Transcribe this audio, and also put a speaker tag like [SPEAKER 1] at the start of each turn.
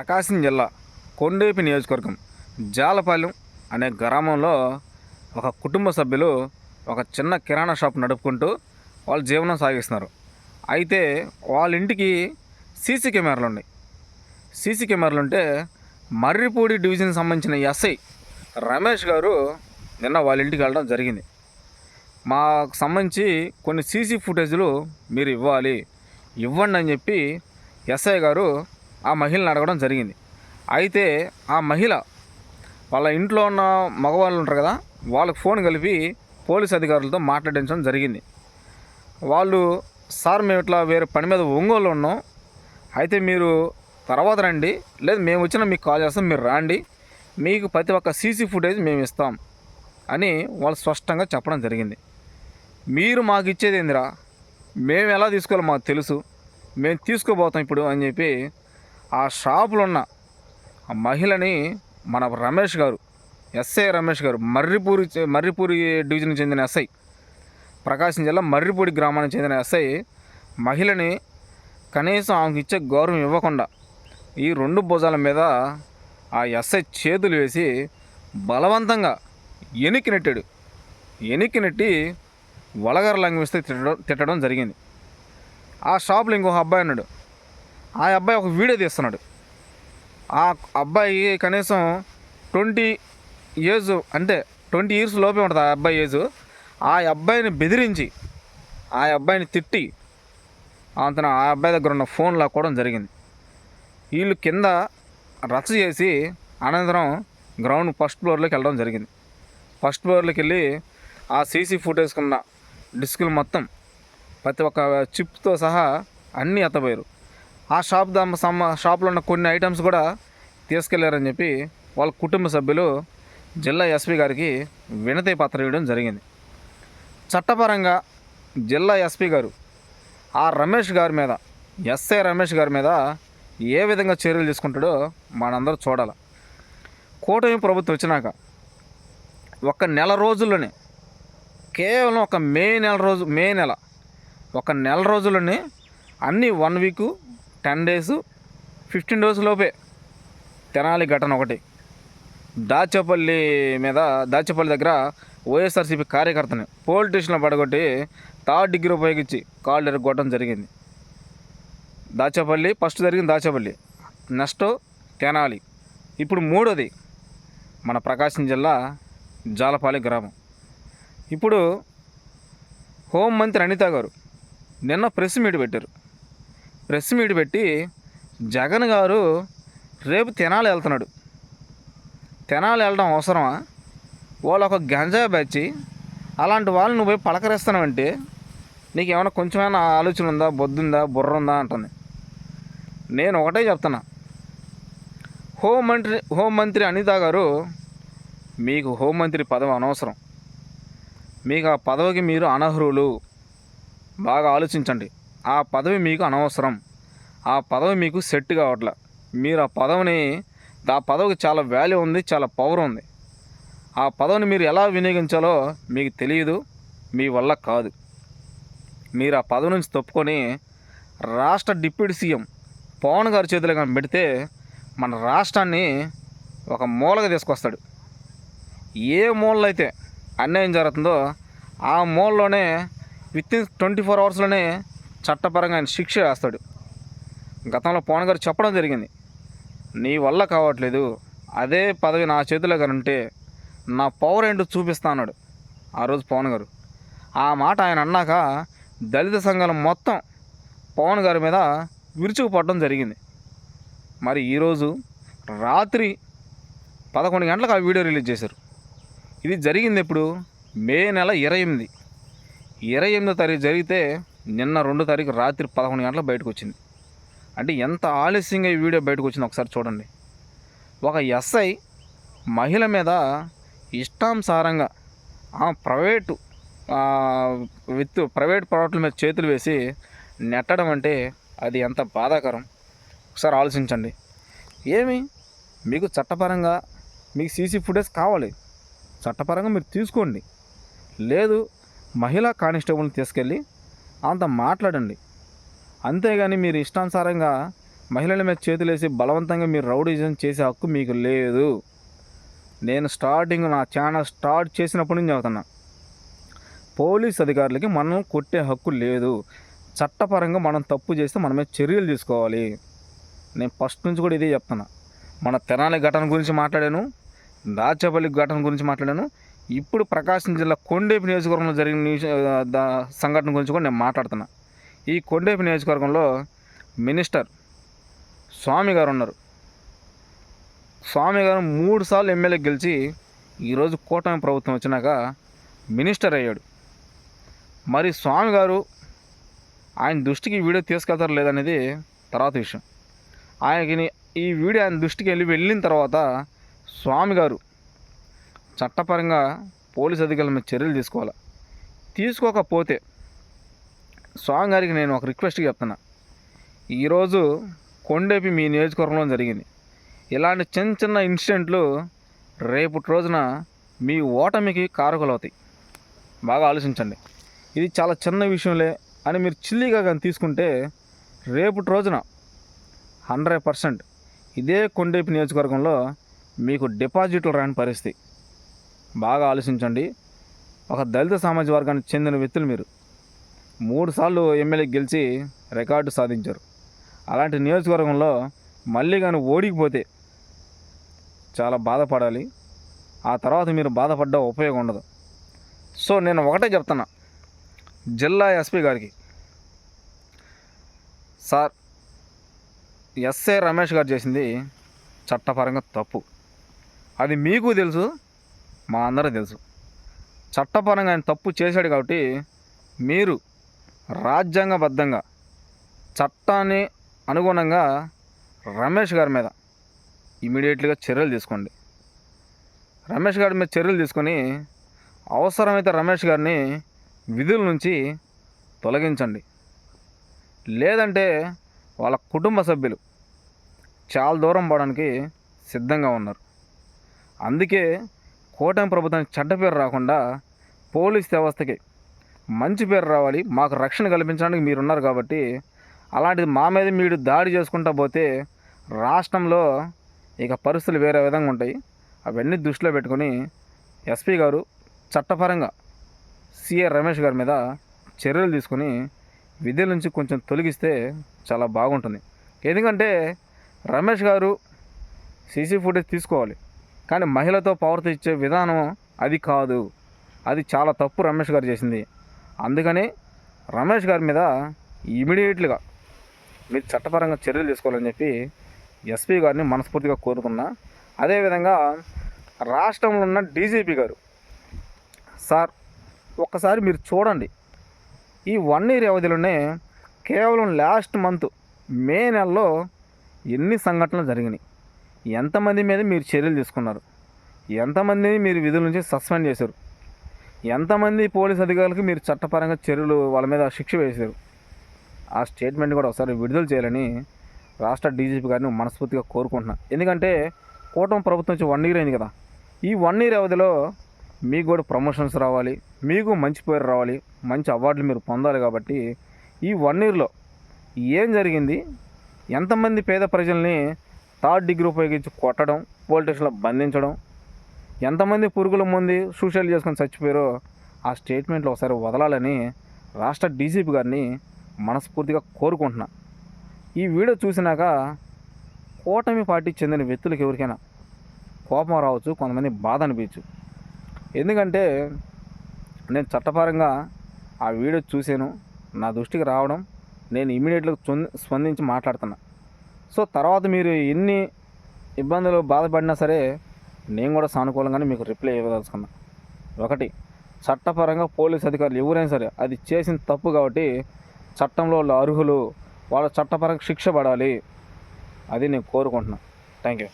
[SPEAKER 1] ప్రకాశం జిల్లా కొండేపి నియోజకవర్గం జాలపాలెం అనే గ్రామంలో ఒక కుటుంబ సభ్యులు ఒక చిన్న కిరాణా షాప్ నడుపుకుంటూ వాళ్ళు జీవనం సాగిస్తున్నారు. అయితే వాళ్ళ ఇంటికి సీసీ కెమెరాలు ఉన్నాయి. సీసీ కెమెరాలు ఉంటే మర్రిపూడి డివిజన్ సంబంధించిన ఎస్ఐ రమేష్ గారు నిన్న వాళ్ళ ఇంటికి వెళ్ళడం జరిగింది. మాకు సంబంధించి కొన్ని సీసీ ఫుటేజ్లు మీరు ఇవ్వాలి ఇవ్వండి అని చెప్పి ఎస్ఐ గారు ఆ మహిళను అడగడం జరిగింది. అయితే ఆ మహిళ వాళ్ళ ఇంట్లో ఉన్న మగవాళ్ళు ఉంటారు కదా వాళ్ళకి ఫోన్ కలిపి పోలీస్ అధికారులతో మాట్లాడించడం జరిగింది. వాళ్ళు సార్ మేము ఇట్లా వేరే పని మీద ఒంగోలు ఉన్నాం. అయితే మీరు తర్వాత రండి. లేదు మేము వచ్చినా మీకు కాల్ చేస్తాం మీరు రండి. మీకు ప్రతి ఒక్క సీసీ ఫుటేజ్ మేము ఇస్తాం అని వాళ్ళు స్పష్టంగా చెప్పడం జరిగింది. మీరు మాకు ఇచ్చేది ఏందిరా? మేము ఎలా తీసుకోవాలో మాకు తెలుసు. మేము తీసుకోబోతాం ఇప్పుడు అని చెప్పి ఆ షాపులో ఉన్న ఆ మహిళని మన రమేష్ గారు ఎస్ఐ రమేష్ గారు మర్రిపూరి మర్రిపూరి డివిజన్కి చెందిన ఎస్ఐ ప్రకాశం జిల్లా మర్రిపూడి గ్రామానికి చెందిన ఎస్ఐ మహిళని కనీసం ఆమెకి ఇచ్చే గౌరవం ఇవ్వకుండా ఈ రెండు భుజాల మీద ఆ ఎస్ఐ చేతులు వేసి బలవంతంగా ఎనికి నెట్టాడు. ఎనికి నెట్టి వలగర లంగిస్తే తిట్టడం తిట్టడం జరిగింది. ఆ షాప్లో ఇంకొక అబ్బాయి అన్నాడు ఆ అబ్బాయి ఒక వీడియో తీస్తున్నాడు. ఆ అబ్బాయి కనీసం ట్వంటీ ఏజ్ అంటే ట్వంటీ ఇయర్స్ లోపే ఉంటుంది ఆ అబ్బాయి ఏజ్. ఆ అబ్బాయిని బెదిరించి ఆ అబ్బాయిని తిట్టి అంతన ఆ అబ్బాయి దగ్గర ఉన్న ఫోన్ లాక్కోవడం జరిగింది. వీళ్ళు కింద రచ్చ చేసి అనంతరం గ్రౌండ్ ఫస్ట్ ఫ్లోర్లోకి వెళ్ళడం జరిగింది. ఫస్ట్ ఫ్లోర్లోకి వెళ్ళి ఆ సీసీ ఫుటేజ్ ఉన్న డిస్కులు మొత్తం ప్రతి ఒక్క చిప్తో సహా అన్నీ ఎత్తపోయారు ఆ షాప్ దమ్మ సమ్మ షాప్లో ఉన్న కొన్ని ఐటమ్స్ కూడా తీసుకెళ్ళారని చెప్పి వాళ్ళ కుటుంబ సభ్యులు జిల్లా ఎస్పీ గారికి వినతి పత్రం ఇవ్వడం జరిగింది. చట్టపరంగా జిల్లా ఎస్పీ గారు ఆ రమేష్ గారి మీద ఎస్ఐ రమేష్ గారి మీద ఏ విధంగా చర్యలు తీసుకుంటాడో మనందరూ చూడాలి. కూటమి ప్రభుత్వం వచ్చినాక ఒక నెల రోజుల్లోనే కేవలం ఒక మే నెల రోజు మే నెల ఒక నెల రోజుల్లోనే అన్ని one week ten days fifteen days లోపే తెనాలి ఘటన ఒకటి. దాచేపల్లి మీద దాచేపల్లి దగ్గర వైఎస్ఆర్సీపీ కార్యకర్తని పోలీస్ స్టేషన్లో పడగొట్టి థర్డ్ డిగ్రీ ఉపయోగించి కాళ్ళు ఎరగొట్టడం జరిగింది. దాచేపల్లి ఫస్ట్ జరిగింది దాచేపల్లి నెక్స్ట్ తెనాలి. ఇప్పుడు మూడోది మన ప్రకాశం జిల్లా జాలపాలి గ్రామం. ఇప్పుడు హోంమంత్రి అనిత గారు నిన్న ప్రెస్ మీట్ పెట్టారు. ప్రెస్ మీట్ పెట్టి జగన్ గారు రేపు తెనాలి వెళ్తున్నాడు. తెనాలి వెళ్ళడం అవసరమా? వాళ్ళు ఒక గంజా బ్యాచి అలాంటి వాళ్ళు నువ్వు పోయి పలకరిస్తున్నావంటే నీకు ఏమైనా కొంచెమైనా ఆలోచన ఉందా బొద్దుందా బుర్ర ఉందా అంటుంది. నేను ఒకటే చెప్తున్నా. హోంమంత్రి హోంమంత్రి అనిత గారు మీకు హోంమంత్రి పదవి అనవసరం. మీకు ఆ పదవికి మీరు అనర్హులు. బాగా ఆలోచించండి. ఆ పదవి మీకు అనవసరం. ఆ పదవి మీకు సెట్ కావట్లే. మీరు ఆ పదవిని ఆ పదవికి చాలా వాల్యూ ఉంది చాలా పవర్ ఉంది. ఆ పదవిని మీరు ఎలా వినియోగించాలో మీకు తెలియదు మీ వల్ల కాదు. మీరు ఆ పదవి నుంచి తప్పుకొని రాష్ట్ర డిప్యూటీ సీఎం పవన్ గారి చేతిలో కానీ పెడితే మన రాష్ట్రాన్ని ఒక మూలగా తీసుకొస్తాడు. ఏ మూలలో అయితే అన్యాయం జరుగుతుందో ఆ మూలలోనే విత్ ఇన్ ట్వంటీ ఫోర్ అవర్స్లోనే చట్టపరంగా ఆయన శిక్ష వేస్తాడు. గతంలో పవన్ గారు చెప్పడం జరిగింది. నీ వల్ల కావట్లేదు. అదే పదవి నా చేతిలో ఉంటే నా పవర్ ఏంటో చూపిస్తా అన్నాడు ఆ రోజు పవన్ గారు. ఆ మాట ఆయన అన్నాక దళిత సంఘాలు మొత్తం పవన్ గారి మీద విరుచుకుపడడం జరిగింది. మరి ఈరోజు రాత్రి పదకొండు గంటలకు ఆ వీడియో రిలీజ్ చేశారు. ఇది జరిగింది ఎప్పుడు? మే నెల ఇరవై ఎనిమిది. ఇరవై ఎనిమిదో తారీఖు జరిగితే నిన్న రెండు తారీఖు రాత్రి పదకొండు గంటలకు బయటకు వచ్చింది అంటే ఎంత ఆలస్యంగా ఈ వీడియో బయటకు వచ్చింది ఒకసారి చూడండి. ఒక ఎస్ఐ మహిళ మీద ఇష్టానుసారంగా ఆ ప్రైవేటు విత్ ప్రైవేట్ ప్రోడక్ట్ల మీద చేతులు వేసి నెట్టడం అంటే అది ఎంత బాధాకరం. ఒకసారి ఆలోచించండి. ఏమి? మీకు చట్టపరంగా మీకు సీసీ ఫుటేజ్ కావాలి. చట్టపరంగా మీరు తీసుకోండి. లేదు మహిళా కానిస్టేబుల్ని తీసుకెళ్ళి అంత మాట్లాడండి. అంతేగాని మీరు ఇష్టానుసారంగా మహిళల మీద చేతులేసి బలవంతంగా మీరు రౌడీజం చేసే హక్కు మీకు లేదు. నేను స్టార్టింగ్ నా ఛానల్ స్టార్ట్ చేసినప్పటి నుంచి చెబుతున్నా. పోలీస్ అధికారులకి మనం కొట్టే హక్కు లేదు. చట్టపరంగా మనం తప్పు చేస్తే మనమే చర్యలు తీసుకోవాలి. నేను ఫస్ట్ నుంచి కూడా ఇదే చెప్తున్నా. మన తెనాలి ఘటన గురించి మాట్లాడాను. దాచేపల్లి ఘటన గురించి మాట్లాడాను. ఇప్పుడు ప్రకాశం జిల్లా కొండేపు నియోజకవర్గంలో జరిగిన న్యూస్ సంఘటన గురించి కూడా నేను మాట్లాడుతున్నా. ఈ కొండేపు నియోజకవర్గంలో మినిస్టర్ స్వామి గారు ఉన్నారు. స్వామి గారు మూడు సార్లు ఎమ్మెల్యే గెలిచి ఈరోజు కూటమి ప్రభుత్వం వచ్చినాక మినిస్టర్ అయ్యాడు. మరి స్వామి గారు ఆయన దృష్టికి వీడియో తీసుకెళ్తారు లేదనేది తర్వాత విషయం. ఆయనకి ఈ వీడియో ఆయన దృష్టికి వెళ్ళి వెళ్ళిన తర్వాత స్వామి గారు చట్టపరంగా పోలీస్ అధికారుల మీద చర్యలు తీసుకోవాలి? తీసుకోకపోతే స్వామి గారికి నేను ఒక రిక్వెస్ట్ చెప్తున్నా. ఈరోజు కొండేపి మీ నియోజకవర్గంలో జరిగింది. ఇలాంటి చిన్న చిన్న ఇన్సిడెంట్లు రేపటి రోజున మీ ఓటమికి కారకులు అవుతాయి బాగా ఆలోచించండి. ఇది చాలా చిన్న విషయంలే అని మీరు చిల్లీగా కానీ తీసుకుంటే రేపటి రోజున హండ్రెడ్ పర్సెంట్ ఇదే కొండేపి నియోజకవర్గంలో మీకు డిపాజిట్లు రాని పరిస్థితి. బాగా ఆలోచించండి. ఒక దళిత సామాజిక వర్గానికి చెందిన వ్యక్తులు మీరు. మూడుసార్లు ఎమ్మెల్యే గెలిచి రికార్డు సాధించారు. అలాంటి నియోజకవర్గంలో మళ్ళీ కానీ ఓడికిపోతే చాలా బాధపడాలి. ఆ తర్వాత మీరు బాధపడ్డ ఉపయోగం ఉండదు. సో నేను ఒకటే చెప్తున్నా. జిల్లా ఎస్పీ గారికి. సార్ ఎస్ఏ రమేష్ గారు చేసింది చట్టపరంగా తప్పు. అది మీకు తెలుసు. మా అందరూ తెలుసు. చట్టపరంగా ఆయన తప్పు చేశాడు కాబట్టి మీరు రాజ్యాంగబద్ధంగా చట్టాన్ని అనుగుణంగా రమేష్ గారి మీద ఇమీడియట్లీగా చర్యలు తీసుకోండి. రమేష్ గారి మీద చర్యలు తీసుకొని అవసరమైతే రమేష్ గారిని విధుల నుంచి తొలగించండి. లేదంటే వాళ్ళ కుటుంబ సభ్యులు చాలా దూరం పోవడానికి సిద్ధంగా ఉన్నారు. అందుకే కూటమి ప్రభుత్వానికి చెడ్డ పేరు రాకుండా పోలీస్ వ్యవస్థకి మంచి పేరు రావాలి మాకు రక్షణ కల్పించడానికి మీరున్నారు కాబట్టి అలాంటిది మా మీద మీరు దాడి చేసుకుంటా పోతే రాష్ట్రంలో ఇక పరిస్థితులు వేరే విధంగా ఉంటాయి. అవన్నీ దృష్టిలో పెట్టుకొని ఎస్పీ గారు చట్టపరంగా సిఏ రమేష్ గారి మీద చర్యలు తీసుకొని విధుల నుంచి కొంచెం తొలగిస్తే చాలా బాగుంటుంది. ఎందుకంటే రమేష్ గారు సీసీ ఫుటేజ్ తీసుకోవాలి. కానీ మహిళతో పవర్తో విధానం అది కాదు. అది చాలా తప్పు రమేష్ గారు చేసింది. అందుకని రమేష్ గారి మీద ఇమీడియట్లుగా మీరు చట్టపరంగా చర్యలు తీసుకోవాలని చెప్పి ఎస్పీ గారిని మనస్ఫూర్తిగా కోరుకున్నా. అదేవిధంగా రాష్ట్రంలో ఉన్న డీజీపీ గారు సార్ ఒక్కసారి మీరు చూడండి. ఈ వన్ ఇయర్ వ్యవధిలోనే కేవలం లాస్ట్ మంత్ మే నెలలో ఎన్ని సంఘటనలు జరిగినాయి? ఎంతమంది మీద మీరు చర్యలు తీసుకున్నారు? ఎంతమందిని మీరు విధుల నుంచి సస్పెండ్ చేశారు? ఎంతమంది పోలీస్ అధికారులకు మీరు చట్టపరంగా చర్యలు వాళ్ళ మీద శిక్ష వేశారు? ఆ స్టేట్మెంట్ కూడా ఒకసారి విడుదల చేయాలని రాష్ట్ర డీజీపీ గారిని మనస్ఫూర్తిగా కోరుకుంటున్నాను ఎందుకంటే కూటమి ప్రభుత్వం నుంచి వన్ ఇయర్ అయింది కదా. ఈ వన్ ఇయర్ వ్యవధిలో మీకు కూడా ప్రమోషన్స్ రావాలి మీకు మంచి పేరు రావాలి మంచి అవార్డులు మీరు పొందాలి కాబట్టి ఈ వన్ ఇయర్లో ఏం జరిగింది? ఎంతమంది పేద ప్రజల్ని థర్డ్ డిగ్రీ ఉపయోగించి కొట్టడం పోలీస్ స్టేషన్లో బంధించడం. ఎంతమంది పురుగుల మంది సూసైడ్ చేసుకొని చచ్చిపోయారో ఆ స్టేట్మెంట్లో ఒకసారి వదలాలని రాష్ట్ర డీజీపీ గారిని మనస్ఫూర్తిగా కోరుకుంటున్నా. ఈ వీడియో చూసినాక కూటమి పార్టీకి చెందిన వ్యక్తులకు ఎవరికైనా కోపం రావచ్చు కొంతమంది బాధ అనిపించు. ఎందుకంటే నేను చట్టపరంగా ఆ వీడియో చూశాను. నా దృష్టికి రావడం నేను ఇమీడియట్గా స్పందించి మాట్లాడుతున్నా. సో తర్వాత మీరు ఎన్ని ఇబ్బందులు బాధపడినా సరే నేను కూడా సానుకూలంగానే మీకు రిప్లై ఇవ్వదలుచుకున్నా. ఒకటి చట్టపరంగా పోలీస్ అధికారులు ఎవరైనా సరే అది చేసిన తప్పు కాబట్టి చట్టంలో వాళ్ళు అర్హులు వాళ్ళ చట్టపరంగా శిక్ష పడాలి. అది నేను కోరుకుంటున్నాను థ్యాంక్ యూ